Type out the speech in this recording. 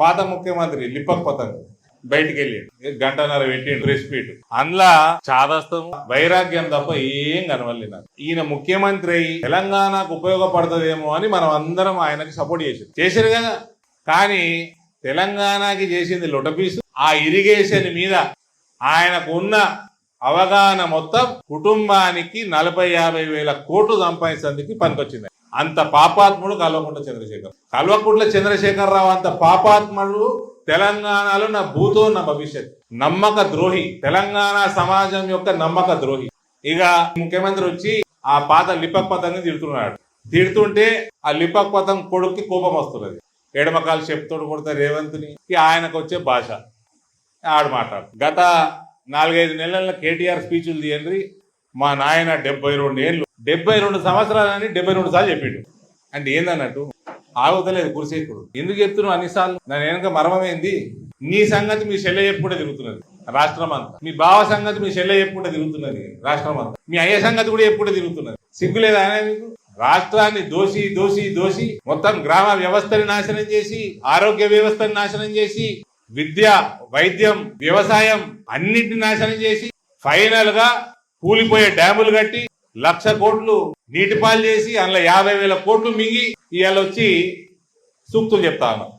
పాత ముఖ్యమంత్రి లిప్పక్ పతంగ్ బయటికి వెళ్ళి గంటన్నర పెట్టి డ్రెస్ పీట్ అందులో చాదస్తం వైరాగ్యం తప్ప ఏం కనవలేదు ఈయన ముఖ్యమంత్రి అయి తెలంగాణకు ఉపయోగపడుతుందేమో అని మనం అందరం ఆయనకి సపోర్ట్ చేసారు చేశారు కదా? కానీ తెలంగాణకి చేసింది లొటపీసు ఆ ఇరిగేషన్ మీద ఆయనకు ఉన్న అవగాహన మొత్తం కుటుంబానికి నలభై యాభై వేల కోట్లు సంపాదించేందుకు పనికొచ్చింది. అంత పాపాత్ముడు కల్వకుంట్ల చంద్రశేఖర్. కల్వకుంట్ల చంద్రశేఖర్ రావు అంత పాపాత్ముడు తెలంగాణలో నా భూతో నా భవిష్యత్. నమ్మక ద్రోహి. తెలంగాణ సమాజం యొక్క నమ్మక ద్రోహి. ఇక ముఖ్యమంత్రి వచ్చి ఆ పాత లిపక్ పతంగా తిడుతున్నాడు. తిడుతుంటే ఆ లిపక్ పతంగ్ కొడుక్కి కోపం వస్తున్నది. ఎడమకాలు చెప్తోడు కొడతా రేవంత్ని. ఆయనకు వచ్చే భాష. ఆడు మాట్లాడు. గత నాలుగైదు నెలల కేటీఆర్ స్పీచ్లు తీయండి మా నాయన డెబ్బై రెండు ఏళ్ళు డెబ్బై రెండు సంవత్సరాలని డెబ్బై రెండు సార్లు చెప్పిండు. అంటే ఏందన్నట్టు? ఆగుతలేదు కురిసేకుడు ఎందుకు చెప్తున్నావు అన్నిసార్లు? దాని వెనక మర్మమైంది నీ సంగతి మీ చెల్లె చెప్పుకుంటే తిరుగుతున్నది రాష్ట్రం అంతా. మీ బావ సంగతి మీ చెల్లె చెప్పుకుంటే తిరుగుతున్నది రాష్ట్రం అంతా. మీ అయ్య సంగతి కూడా ఎప్పుడే తిరుగుతున్నది. సిగ్గులేదా ఆయన మీకు రాష్ట్రాన్ని దోషి దోషి దోషి మొత్తం గ్రామ వ్యవస్థని నాశనం చేసి ఆరోగ్య వ్యవస్థని నాశనం చేసి విద్య వైద్యం వ్యవసాయం అన్నిటిని నాశనం చేసి ఫైనల్గా కూలిపోయే డ్యాములు కట్టి లక్ష కోట్లు నీటిపాలు చేసి అందులో యాభై వేల కోట్లు మింగి ఇవాళ వచ్చి సూక్తులు చెప్తా ఉన్నాం.